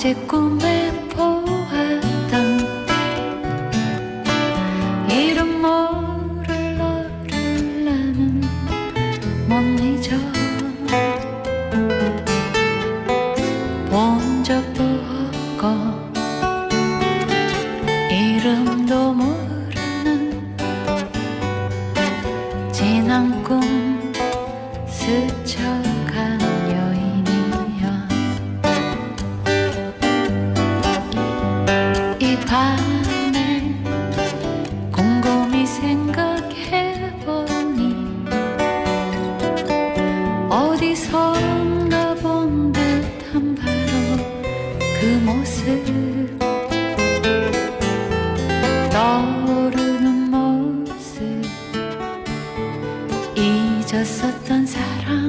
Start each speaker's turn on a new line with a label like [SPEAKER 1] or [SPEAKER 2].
[SPEAKER 1] 어제 꿈에 보았던 이름 모를 너를 나는 못 잊어 본 적도 없고 이름도 모르는 지난 꿈 스쳐 밤을 곰곰이 생각해보니 어디선가 본 듯한 바로 그 모습. 떠오르는 모습. 잊었었던 사람